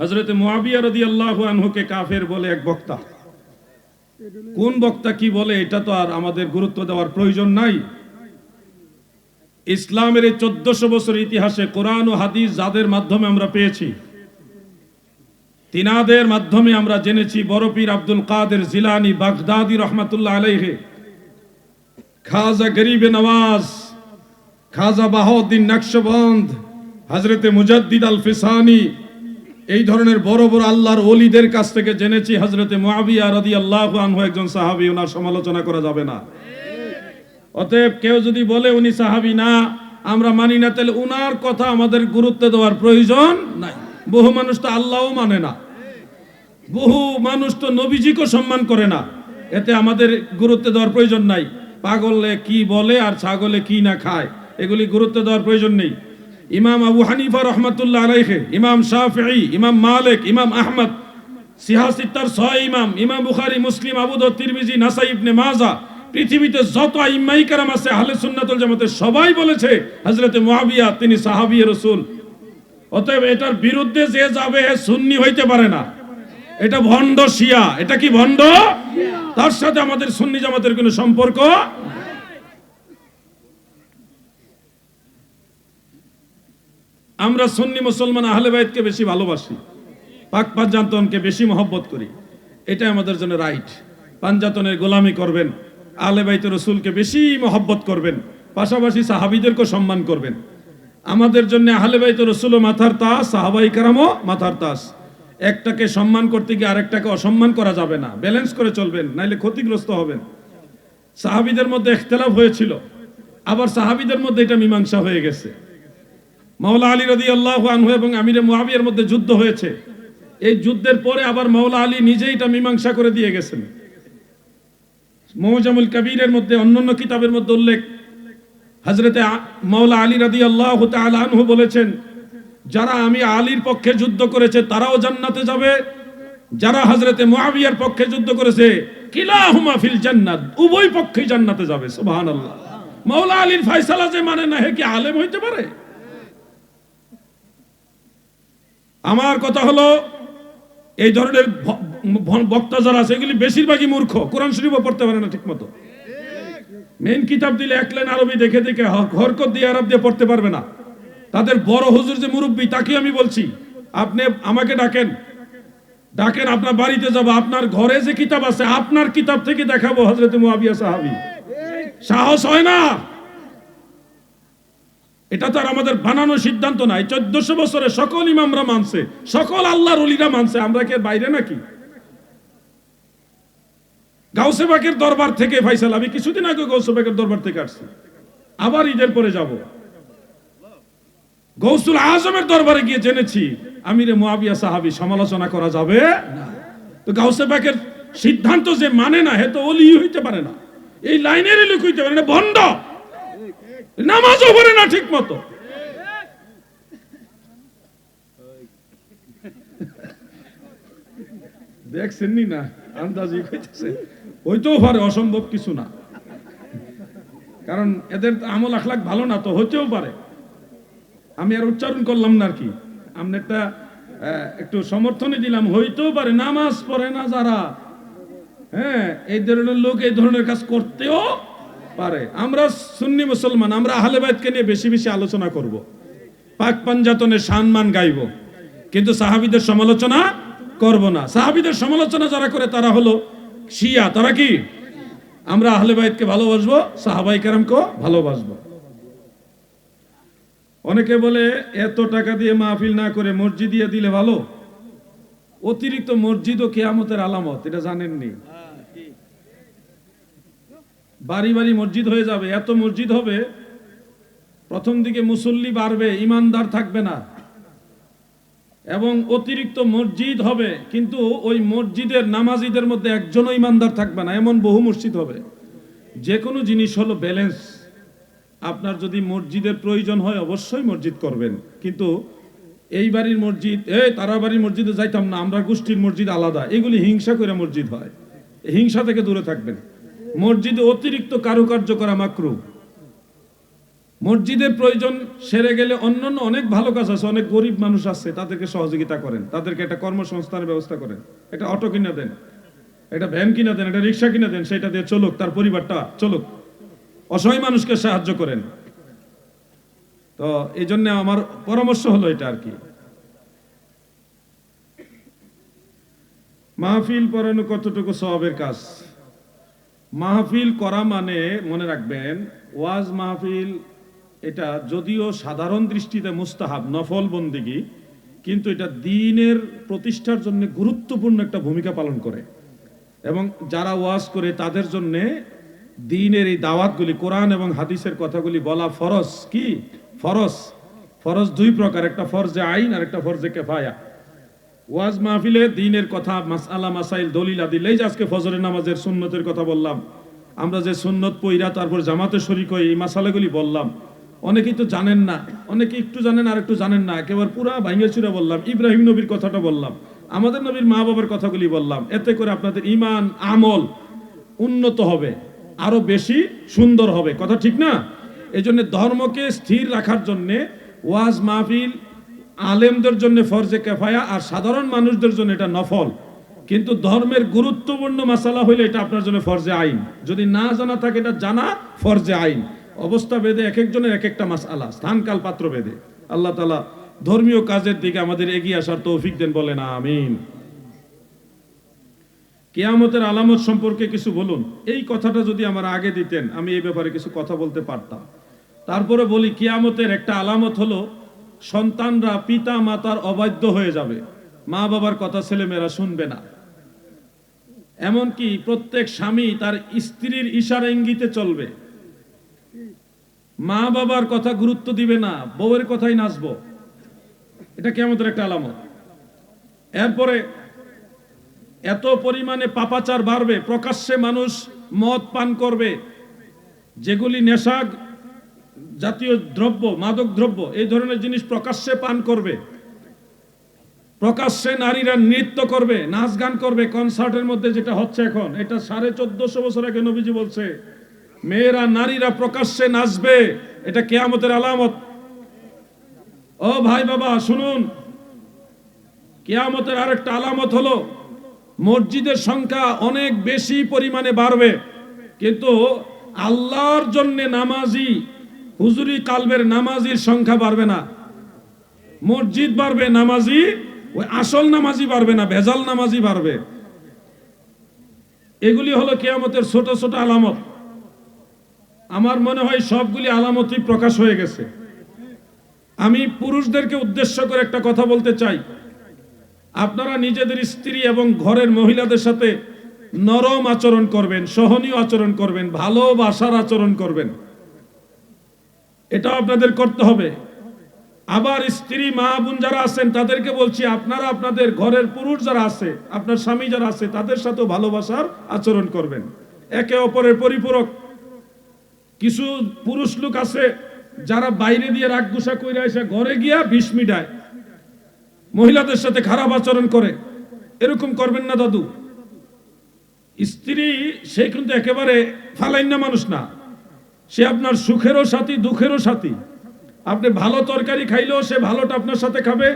হজরত মুয়াবিয়া রদি আল্লাহ আনহুকে কাফের বলে এক বক্তা। কোন বক্তা কি বলে, এটা তো আর আমাদের গুরুত্ব দেওয়ার প্রয়োজন নাই। ইসলামের এই চোদ্দশো বছর ইতিহাসে কোরআন ও হাদিস যাদের মাধ্যমে আমরা পেয়েছি, তিনাদের মাধ্যমে আমরা জেনেছি বড়পীর আব্দুল কাদের জিলানি বাগদাদি রহমাতুল্লাহ আলাইহে। খাজা গরিবে নওয়াজ, খাজা বাহাউদ্দিন নকশবন্দ হজরতে মুজাদ্দিদ আল ফিসানি এই ধরনের বড় বড় আল্লাহর ওলিদের কাছ থেকে জেনেছি হজরতে মুআবিয়া রাদি আল্লাহ আনহু একজন সাহাবী, ওনার সমালোচনা করা যাবে না। অতএব কেউ যদি বলে উনি সাহাবী, না, আমরা মানি না, তাহলে উনার কথা আমাদের গুরুত্ব দেওয়ার প্রয়োজন নাই। বহু মানুষ তো আল্লাহও মানে না। বহু মানুষ তো নবীজিকে সম্মান করে না। এতে আমাদের গুরুত্ব দেওয়ার প্রয়োজন নাই। পাগলে কি বলে আর ছাগলে কি না খায়, এগুলি গুরুত্ব দেওয়ার প্রয়োজন নেই। ইমাম আবু হানিফা রহমতুল্লাহ আলাইহে, ইমাম শাফি ইমাম মালিক, ইমাম আহমদ সিহাসিত্তার ছয় ইমাম ইমাম বুখারি, মুসলিম আবুদ তিরমিজি, নাসাই ইবনে মাজা, পৃথিবীতে যত ইমাই কারাম আছে, আহলে সুন্নাতুল জামাতের সবাই বলেছে, হযরতে মুআবিয়া তিনি সাহাবী রাসূল। অতএব এটার বিরুদ্ধে যে যাবে সুন্নি হইতে পারে না। এটা ভণ্ড শিয়া। এটা কি ভণ্ড? তার সাথে আমাদের সুন্নি জামাতের কোনো সম্পর্ক আমরা সুন্নি মুসলমান আহলে বাইতকে বেশি ভালোবাসি, পাক পাঞ্জাতনকে বেশি মহব্বত করি। এটা আমাদের জন্য রাইট পাঞ্জাতনের গোলামি করবেন, আহলে রসুলকে বেশি মহব্বত করবেন, পাশাপাশি সাহাবিদেরকেও সম্মান করবেন। আমাদের জন্য আহলে বাইতের রসুলও মাথার তাস সাহাবাই কারামও মাথার তাস। একটাকে সম্মান করতে গিয়ে আরেকটাকে অসম্মান করা যাবে না। ব্যালেন্স করে চলবেন, নাইলে ক্ষতিগ্রস্ত হবেন। সাহাবিদের মধ্যে ইখতলাফ হয়েছিল, আবার সাহাবিদের মধ্যে এটা মীমাংসা হয়ে গেছে। মাওলা আলী রদি আল্লাহ আনহু এবং আমিরে মুয়াবিয়ার মধ্যে যুদ্ধ হয়েছে। এই যুদ্ধের পরে আবার মাওলা আলী নিজেই এটা মীমাংসা করে দিয়ে গেছেন। মৌজামুল কবিরের মধ্যে অন্যান্য কিতাবের মধ্যে উল্লেখ। হজরতে মাওলা আলী রদি আল্লাহ আনহু বলেছেন, যারা আমি আলীর পক্ষে যুদ্ধ করেছে, তারাও জান্নাতে যাবে। যারা হজরতে মুয়াবিয়ার পক্ষে যুদ্ধ করেছে, কিলাহুমা ফিল জান্নাত, উভয় পক্ষেই জান্নাতে যাবে। সুবহানাল্লাহ। মাওলা আলীর ফয়সালা যে মানে না, হে কি আলেম হইতে পারে? আমার কথা হলো, এই ধরনের বক্তা যারা আছে, এগুলি বেশিরভাগই মূর্খ। কোরআন শরীফও পড়তে পারে না ঠিক মতো মেন কিতাব দিলে এক লাইন আরবি দেখে দেখে হরকত দিয়ে আরব দিয়ে পড়তে পারবে না। তাদের বড় হুজুর যে মুরব্বী, তাকে আমি বলছি, আপনি আমাকে ডাকেন। ডাকেন, আপনার বাড়িতে যাব, আপনার ঘরে যে কিতাব আছে, আপনার কিতাব থেকে দেখাবো হজরত মুয়াবিয়া সাহাবি। সাহস হয় না। এটা তো আর আমাদের বানানো সিদ্ধান্ত নাই। চোদ্দশো বছরে সকল ইমামরা মানছে, সকল আল্লাহর অলিরা মানছে। আমরা কি বাইরে নাকি? গাউসেবাকের দরবার থেকে ফাইসাল আমি কিছুদিন আগে গৌসেবাকের দরবার থেকে আসছি। আবার ঈদের পরে যাব। গৌসুল আজমের দরবারে গিয়ে জেনেছি, আমিরে মুয়াবিয়া সাহাবি, সমালোচনা করা যাবে তো গাউসেবাকের সিদ্ধান্ত যে মানে না, হে তো অলি হইতে পারে না। এই লাইনের লোক হইতে পারে না ভণ্ড নামাজও পড়ে না ঠিক মতো। দেখছেন নি? আন্দাজি কইতেছে হইতেও পারে, অসম্ভব কিছু না। কারণ এদের আমল আখলাক ভালো না, তো হতেও পারে। আমি আর উচ্চারণ করলাম না আর কি। আপনি একটা একটু সমর্থনে দিলাম, হইতেও পারে, নামাজ পড়ে না যারা। হ্যাঁ এই ধরনের লোক এই ধরনের কাজ করতেও পারে। আমরা সুন্নি মুসলমান, আমরা আহলে বাইতকে নিয়ে বেশি বেশি আলোচনা করব। পাক পাঞ্জাতনের সম্মান গাইব। কিন্তু সাহাবিদের সমালোচনা করব না। সাহাবিদের সমালোচনা যারা করে, তারা হলো শিয়া। তারা কি? আমরা আহলে বাইতকে ভালোবাসবো, সাহাবাই কেরামকেও ভালোবাসবো। অনেকে বলে, এত টাকা দিয়ে মাহফিল না করে মসজিদ দিয়ে দিলে ভালো? অতিরিক্ত মসজিদ ও কেয়ামতের আলামত, এটা জানেননি। বাড়ি বাড়ি মসজিদ হয়ে যাবে, এত মসজিদ হবে, প্রথম দিকে মুসল্লি বাড়বে, ইমানদার থাকবে না। এবং অতিরিক্ত মসজিদ হবে, কিন্তু ওই মসজিদের নামাজিদের মধ্যে একজনও ইমানদার থাকবে না, এমন বহু মসজিদ হবে। যে কোনো জিনিস হলো ব্যালেন্স আপনার যদি মসজিদের প্রয়োজন হয়, অবশ্যই মসজিদ করবেন। কিন্তু এই বাড়ির মসজিদ, এই তারা বাড়ির মসজিদে যাইতাম না, আমরা গোষ্ঠীর মসজিদ আলাদা, এগুলি হিংসা করে মসজিদ হয়। হিংসা থেকে দূরে থাকবেন। মসজিদে অতিরিক্ত কারুকার্য করা মাকরু মসজিদের প্রয়োজন সেরে গেলে অন্যান্য অনেক ভালো কাজ আছে, অনেক গরিব মানুষ আছে, তাদেরকে সহযোগিতা করেন, তাদেরকে একটা কর্মসংস্থানের ব্যবস্থা করেন। একটা অটো কিনে দেন, একটা ভ্যান কিনে দেন, একটা রিক্সা কিনে দেন, সেটা দিয়ে চলুক, তার পরিবারটা চলুক। অসহায় মানুষকে সাহায্য করেন। তো এই জন্য আমার পরামর্শ হলো এটা আর কি। মাহফিল পড়ানো কতটুকু সবের কাজ? মাহফিল করা মানে মনে রাখবেন, ওয়াজ মাহফিল, এটা যদিও সাধারণ দৃষ্টিতে মুস্তাহাব নফল বন্দিগি কিন্তু এটা দিনের প্রতিষ্ঠার জন্য গুরুত্বপূর্ণ একটা ভূমিকা পালন করে। এবং যারা ওয়াজ করে, তাদের জন্যে দিনের এই দাওয়াতগুলি, কোরআন এবং হাদিসের কথাগুলি বলা ফরজ কি? ফরজ। ফরজ দুই প্রকার, একটা ফরজে আইন আর একটা ফরজে কেফায়া। ওয়াজ মাহফিলে দিনের কথা মাসালা মাসাইল, দলিল আদিল এই যে আজকে ফজরের নামাজের সুন্নতের কথা বললাম। আমরা যে সুন্নত পইরা তারপর জামাতে শরিক হই এই মাসালাগুলি বললাম। অনেকেই তো জানেন না অনেকে একটু জানেন আর একটু জানেন না, একেবারে পুরা ভাঙ্গে চুরা বললাম, ইব্রাহিম নবীর কথাটা বললাম, আমাদের নবীর মা বাবার কথাগুলি বললাম, এতে করে আপনাদের ইমান আমল উন্নত হবে, আরও বেশি সুন্দর হবে। কথা ঠিক না? এই জন্য ধর্মকে স্থির রাখার জন্যে ওয়াজ মাহফিল আলেমদের জন্য ফরজে কেফায়া আর সাধারণ মানুষদের জন্য এটা নফল। কিন্তু ধর্মের গুরুত্বপূর্ণ মাসালা হইলে এটা আপনার জন্য ফরজে আইন। যদি না জানা থাকে এটা জানা ফরজে আইন। অবস্থা বেদে এক একজনের এক একটা মাসালা স্থানকাল পাত্র বেদে আল্লাহ তালা ধর্মীয় কাজের দিকে আমাদের এগিয়ে আসার তৌফিক দেন বলেন, আমিন। কেয়ামতের আলামত সম্পর্কে কিছু বলুন। এই কথাটা যদি আমার আগে দিতেন, আমি এই ব্যাপারে কিছু কথা বলতে পারতাম। তারপরে বলি, কেয়ামতের একটা আলামত হলো সন্তানরা পিতা মাতার অবাধ্য হয়ে যাবে। মা বাবার কথা ছেলেমেয়েরা শুনবে না। এমনকি প্রত্যেক স্বামী তার স্ত্রীর ইশারা ইঙ্গিতে চলবে। মা বাবার কথা গুরুত্ব দিবে না, বউয়ের কথাই নাচবো। এটা কেমতের একটা আলামত। এরপরে এত পরিমাণে পাপাচার বাড়বে, প্রকাশ্যে মানুষ মদ পান করবে, যেগুলি নেশা জাতীয় দ্রব্য, মাদক দ্রব্য, এই ধরনের জিনিস প্রকাশ্যে পান করবে। প্রকাশ্যে নারীরা নৃত্য করবে, নাচ গান করবে, কনসার্টের মধ্যে যেটা হচ্ছে এখন, এটা সাড়ে চোদ্দশো বছর আগে নবীজি বলছে, মেয়েরা, নারীরা প্রকাশ্যে নাচবে, এটা কেয়ামতের আলামত। ও ভাই বাবা, শুনুন, কেয়ামতের আরেকটা আলামত হলো, মসজিদের সংখ্যা অনেক বেশি পরিমাণে বাড়বে। কিন্তু আল্লাহর জন্য নামাজি হুজুরি কালবের নামাজির সংখ্যা বাড়বে না। মসজিদ বাড়বে, নামাজি, ওই আসল নামাজি বাড়বে না, ভেজাল নামাজি বাড়বে। এগুলি হলো কেয়ামতের ছোট ছোট আলামত। আমার মনে হয় সবগুলি আলামতই প্রকাশ হয়ে গেছে। আমি পুরুষদেরকে উদ্দেশ্য করে একটা কথা বলতে চাই। আপনারা নিজেদের স্ত্রী এবং ঘরের মহিলাদের সাথে নরম আচরণ করবেন, সহনীয় আচরণ করবেন, ভালোবাসার আচরণ করবেন। এটা আপনাদের করতে হবে। আবার স্ত্রী, মা, বোন যারা আছেন, তাদেরকে বলছি, আপনারা আপনাদের ঘরের পুরুষ যারা আছে, আপনার স্বামী যারা আছে, তাদের সাথেও ভালোবাসার আচরণ করবেন। একে অপরের পরিপূরক। কিছু পুরুষ লোক আছে, যারা বাইরে দিয়ে রাগ গুসা করে এসে ঘরে গিয়া বিষ মিটায়। মহিলাদের সাথে খারাপ আচরণ করে। এরকম করবেন না দাদু। স্ত্রী, সে কিন্তু একেবারে ফালাইন না মানুষ না। সে আপনার সুখেরও সাথী, দুঃখেরও সাথী। আপনি ভালো তরকারি খাইলেও সে ভালোটা আপনার সাথে খাবে।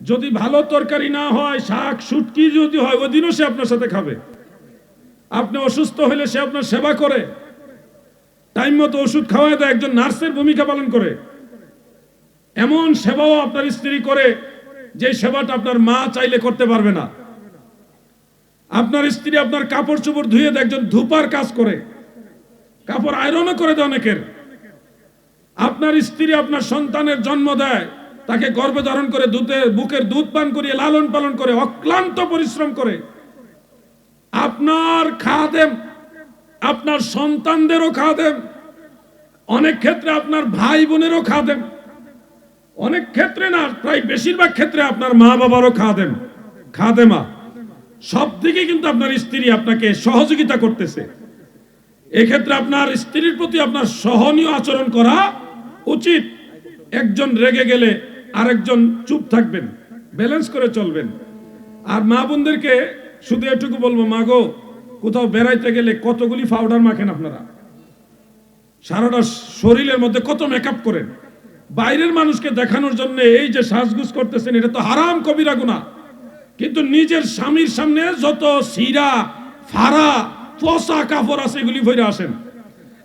যদি ভালো তরকারি না হয়, শাক সুটকি যদি হয় ওই দিনও সে আপনার সাথে খাবে। আপনি অসুস্থ হলে সে আপনার সেবা করে। টাইম মতো ওষুধ খাওয়ায় দেয়, একজন নার্সের ভূমিকা পালন করে। এমন সেবাও আপনার স্ত্রী করে, যে সেবাটা আপনার মা চাইলে করতে পারবে না। আপনার স্ত্রী আপনার কাপড় চোপড় ধুয়ে দেয় একজন ধূপার কাজ করে। কাপড় আয়রনও করে দেয় অনেকের। আপনার স্ত্রী আপনার সন্তানের জন্ম দেয়, তাকে গর্ভে ধারণ করে দুধে, বুকের দুধ পান করিয়ে, লালন পালন করে, অক্লান্ত পরিশ্রম করে। আপনার খাদেম, আপনার সন্তানদেরও খাদেম, অনেক ক্ষেত্রে আপনার ভাই বোনেরও খাদেম। অনেক ক্ষেত্রে না, প্রায় বেশিরভাগ ক্ষেত্রে আপনার মা বাবারও খাদেম, খাদেমা। সব দিকে কিন্তু আপনার স্ত্রী আপনাকে সহযোগিতা করতেছে। এক্ষেত্রে আপনার স্ত্রীর প্রতি আপনার সহনীয় আচরণ করা উচিত। একজন রেগে গেলে আরেকজন চুপ থাকবেন, ব্যালেন্স করে চলবেন। আর মা বোনদেরকে শুধু এটুকু বলব, মা গো, কোথাও বেড়াইতে গেলে কতগুলি পাউডার মাখেন আপনারা? সারাটা শরীরের মধ্যে কত মেকআপ করেন? বাইরের মানুষকে দেখানোর জন্য এই যে সাজগুজ করতেছেন, এটা তো হারাম কবিরা গুনাহ। কিন্তু নিজের স্বামীর সামনে যত সিরা ফাড়া পচা কাপড় আছে, এগুলি ভরে আসেন।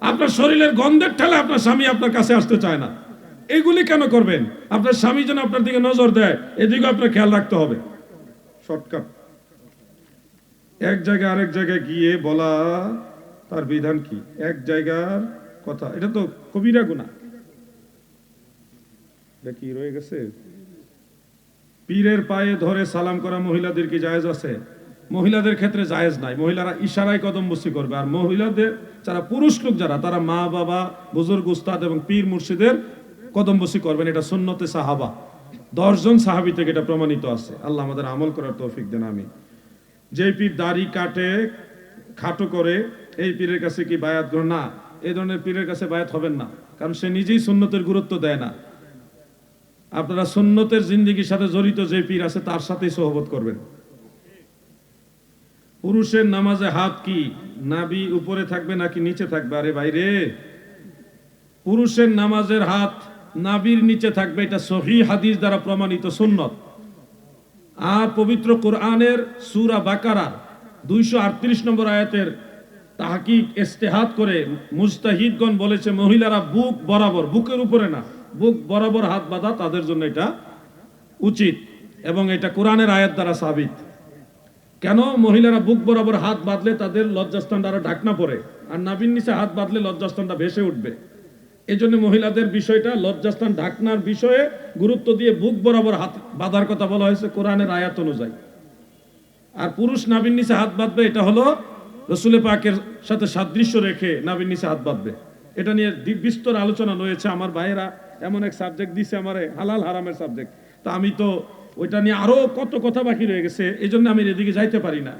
আপনার শরীরের গন্ধের ঠেলে আপনার স্বামী আপনার কাছে আসতে চায় না। এগুলি কেন করবেন? আপনার স্বামী যেন আপনার দিকে নজর দেয় এদিকে আপনার খেয়াল রাখতে হবে। শর্টকাট। এক জায়গায় আরেক জায়গায় গিয়ে বলা, তার বিধান কি? এক জায়গার কথা। এটা তো কবিরা গুণা। কি রয়ে গেছে? পীরের পায়ে ধরে সালাম করা মহিলাদের কি জায়েজ আছে? মহিলাদের ক্ষেত্রে জায়েজ নাই। মহিলারা ইশারায় কদম বসি করবে। আর মহিলাদের যারা পুরুষ লোক যারা, তারা মা, বাবা, বুজুর্গ, উস্তাদ এবং পীর মুর্শিদের কদম বসি করবেন। এটা সুন্নতে সাহাবা। দশজন সাহাবি থেকে এটা প্রমাণিত আছে। আল্লাহ আমাদের আমল করার তৌফিক দেন আমি যে পীর দাড়ি কাটে, খাটো করে, এই পীরের কাছে কি বায়াত গ্রহণ? না এই ধরনের পীরের কাছে বায়াত হবেন না। কারণ সে নিজেই সুন্নতের গুরুত্ব দেয় না। আপনারা সুন্নতের জিন্দিগির সাথে জড়িত যে পীর আছে, তার সাথেই সহবত করবেন। পুরুষের নামাজে হাত কি? নাবি উপরে থাকবে নাকি নিচে থাকবে? আরে বাইরে। পুরুষের নামাজের হাত নাবির নিচে থাকবে, এটা সহি হাদিস দ্বারা প্রমাণিত সুন্নত। আর পবিত্র কোরআনের সুরা বাকারা দুইশো আটত্রিশ নম্বর আয়াতের তাহাকিক ইস্তেহাত করে মুস্তাহিদগণ বলেছে, মহিলারা বুক বরাবর, বুকের উপরে না, বুক বরাবর হাত বাঁধা তাদের জন্য এটা উচিত এবং এটা কোরআনের আয়াত দ্বারা সাবিত। কেন মহিলারা বুক বরাবর হাত বাঁধলে তাদের লজ্জাস্থানটা আরও ঢাকনা পড়ে? আর নাবিন নিচে হাত বাঁধলে লজ্জাস্থানটা ভেসে উঠবে। এই জন্য মহিলাদের বিষয়টা লজ্জাস্থান ঢাকনার বিষয়ে গুরুত্ব দিয়ে বুক বরাবর হাত বাঁধার কথা বলা হয়েছে কোরআনের আয়াত অনুযায়ী। আর পুরুষ নাবিন নিচে হাত বাঁধবে, এটা হলো রসুলে পাকের সাথে সাদৃশ্য রেখে নাবিন নিচে হাত বাঁধবে। এটা নিয়ে বিস্তর আলোচনা রয়েছে। আমার ভাইয়েরা এমন এক সাবজেক্ট দিছে আমারে, হালাল হারামের সাবজেক্ট তা আমি তো ওইটা নিয়ে আরও কত কথা বাকি রয়ে গেছে এই জন্য আমি এদিকে যাইতে পারি না।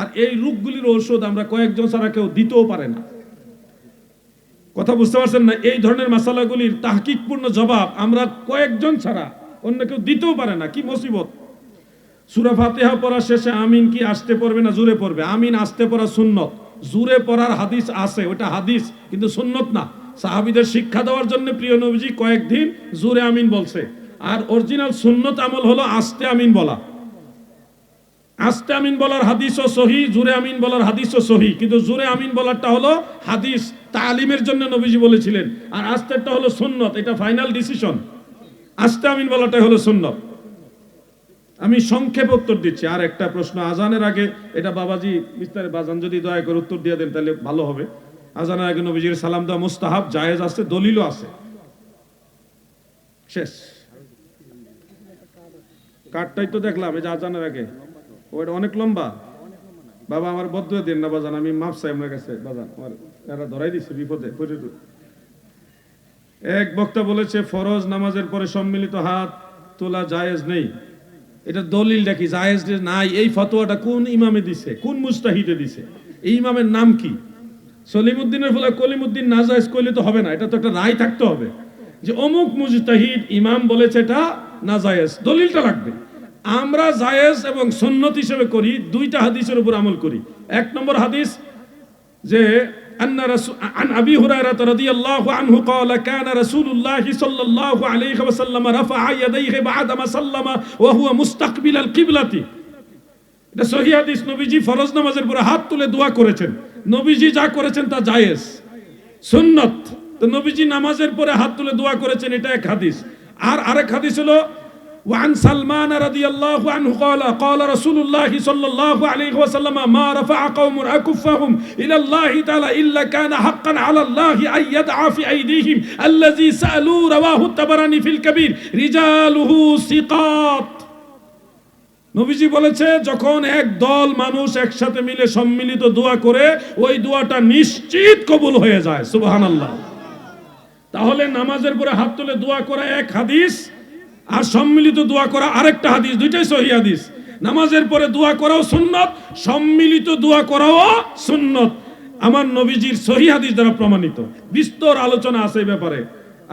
আর এই রোগগুলির ঔষধ আমরা কয়েকজন ছাড়া কেউ দিতেও পারে না। কথা বুঝতে পারছেন না? এই ধরনের মাসালাগুলির তাহকিকপূর্ণ জবাব আমরা কয়েকজন ছাড়া অন্য কেউ দিতেও পারে না। কি মুসিবত? সুরা ফাতিহা পড়া শেষে আমিন কি আসতে পড়বে না জুড়ে পড়বে? আমিন আসতে পড়া সুন্নত। জুড়ে পড়ার হাদিস আছে, ওটা হাদিস, কিন্তু সুন্নত না। সাহাবিদের শিক্ষা দেওয়ার জন্য প্রিয় নবীজি কয়েকদিন জুরে আমিন বলছে। আর অরিজিনাল সুন্নত আমল হলো আস্তে আমিন বলা। আস্তে আমিন বলার হাদিসও সহি, জুরে আমিন বলার হাদিসও সহি। কিন্তু জুরে আমিন বলারটা হলো হাদিস তালিমের জন্য নবীজি বলেছিলেন। আর আস্তেরটা হলো সুন্নত, এটা ফাইনাল ডিসিশন আস্তে আমিন বলাটাই হলো সুন্নত। আমি সংক্ষেপ উত্তর দিচ্ছি। আর একটা প্রশ্ন, আজানের আগে, এটা বাবাজি বিস্তারে বাজান যদি দয়া করে উত্তর দিয়ে দেন, তাহলে ভালো হবে। আজানের আগে নবীজির সালাম দেওয়া মুস্তাহাব, জায়েজ আছে, দলিলও আছে। শেষ। কার্ডটাই তো দেখলাম, এই যে আজানের আগে। ওটা অনেক লম্বা। বাবা আমার বদ্ধ দিন না, বাজান, আমি মাপ চাই আপনার কাছে। বাজান, আমার এরা ধরাই দিচ্ছে বিপদে এক বক্তা বলেছে, ফরজ নামাজের পরে সম্মিলিত হাত তোলা জায়েজ নেই। এটা দলিলটা কি? জায়েজ নাই, এই ফতোয়াটা কোন ইমামে দিছে? কোন মুস্তাহিদে দিছে? এই ইমামের নাম কি? সলিমুদ্দিনের ফলে কলিমুদ্দিন না জায়েজ করলে তো হবে না। এটা তো একটা রায় থাকতে হবে। যে অমুক মুজতাহিদ ইমাম বলেছে এটা না জায়েজ? দলিলটা লাগবে। আমরা জায়েজ এবং সন্ন্যত হিসেবে করি, দুইটা হাদিসের উপর আমল করি। এক নম্বর হাদিস যে আন ওয়া কিবলাতি এটা নামাজের হাত তুলে দোয়া করেছেন। যা করেছেন তা তো নামাজের পরে হাত তুলে দোয়া করেছেন, এটা এক হাদিস। আর আরেক হাদিস হলো وعن سلمان رضي الله عنه قال قال رسول الله صلى الله عليه وسلم ما رفع قوم أكفهم إلى الله تعالى إلا كان حقا على الله أن يدعى في أيديهم الذي سألوا رواه الطبراني في الكبير رجاله ثقات নবীজি বলেছে যখন এক দল মানুষ একসাথে মিলে সম্মিলিত দোয়া করে ওই দোয়াটা নিশ্চিত কবুল হয়ে যায় সুবহানাল্লাহ তাহলে নামাজের পরে হাত তুলে দোয়া করা এক হাদিস, আর সম্মিলিত দোয়া করা আরেকটা হাদিস, দুইটাই সহি হাদিস। নামাজের পরে দোয়া করাও সুন্নত, সম্মিলিত দোয়া করাও সুন্নত। আমার নবীজির সহি হাদিস দ্বারা প্রমাণিত। বিস্তর আলোচনা আছে এই ব্যাপারে।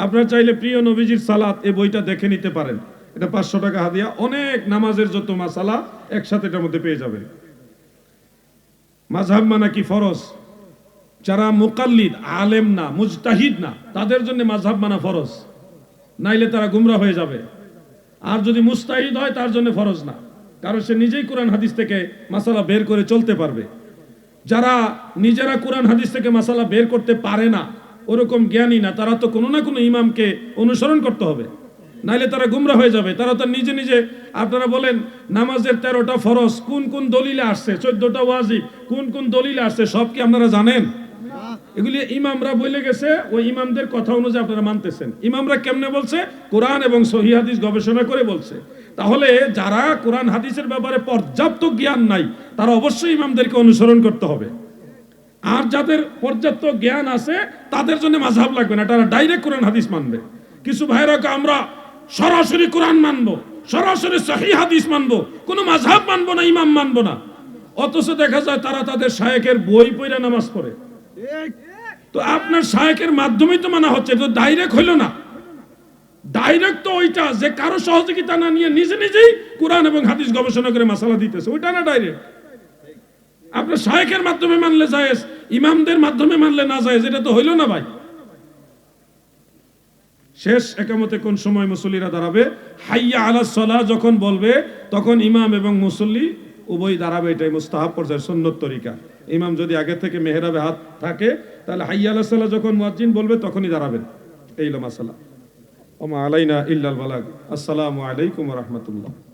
আপনারা চাইলে প্রিয় নবীজির সালাত এই বইটা দেখে নিতে পারেন। এটা পাঁচশো টাকা হাদিয়া। অনেক নামাজের যত মাসালা একসাথে এটার মধ্যে পেয়ে যাবে মাঝহাব মানা কি ফরজ। যারা মুকাল্লিদ, আলেম না, মুজতাহিদ না, তাদের জন্য মাঝহাব মানা ফরজ। নাইলে তারা গুমরা হয়ে যাবে। আর যদি মুস্তাহিদ হয়, তার জন্য ফরজ না। কারণ সে নিজেই কোরআন হাদিস থেকে মাসালা বের করে চলতে পারবে। যারা নিজেরা কোরআন হাদিস থেকে মাসালা বের করতে পারে না, ওরকম জ্ঞানী না, তারা তো কোনো না কোনো ইমামকে অনুসরণ করতে হবে। নাইলে তারা গুমরা হয়ে যাবে। তারা তো নিজে নিজে, আপনারা বলেন, নামাজের তেরোটা ফরজ, কোন কোন দলিলে আসছে? চোদ্দটা ওয়াজিব, কোন কোন দলিলে আসছে? সব কি আপনারা জানেন? এগুলি ইমামরা বলে গেছে ওই ইমামদের কথা অনুযায়ী আপনারা মানতেছেন। ইমামরা কেমনে বলছে? কোরআন এবং সহি হাদিস গবেষণা করে বলছে। তাহলে যারা কোরআন হাদিসের ব্যাপারে পর্যাপ্ত জ্ঞান নাই তারা অবশ্যই ইমামদেরকে অনুসরণ করতে হবে। আর যাদের পর্যাপ্ত জ্ঞান আছে তাদের জন্য মাঝহাব লাগবে না তারা ডাইরেক্ট কোরআন হাদিস মানবে। কিছু ভাইরা কয়, আমরা সরাসরি কোরআন মানবো সরাসরি সহি হাদিস মানবো কোনো মাঝহাব মানবো না ইমাম মানবো না। অথচ দেখা যায় তারা তাদের শায়েকের বই পড়ে নামাজ পড়ে। তো আপনার শায়েকের মাধ্যমেই তো মানা হচ্ছে তো ডাইরেক্ট হইল না। ডাইরেক্ট তো ওইটা যে কারও সহযোগিতা না নিয়ে নিজে নিজেই কোরআন এবং হাদিস গবেষণা করে মাসালা দিতেছে, ওইটা না ডাইরেক্ট আপনার শায়েকের মাধ্যমে মানলে জায়েজ, ইমামদের মাধ্যমে মানলে না জায়েজ, এটা তো হইল না ভাই। শেষ একামতে কোন সময় মুসল্লিরা দাঁড়াবে? হাইয়া আলা সলা যখন বলবে, তখন ইমাম এবং মুসল্লি উভয় দাঁড়াবে, এটাই মুস্তাহাব পর্যায়ের সুন্নত তরিকা। ইমাম যদি আগে থেকে মেহরাবে হাত থাকে, তাহলে হাইয়া আলা সলা যখন মুয়াজ্জিন বলবে, তখনই দাঁড়াবেন। এই হলো মাসালা। ওমা আলাইনা ইল্লাল বালাগ। আসসালামু আলাইকুম রাহমাতুল্লাহ।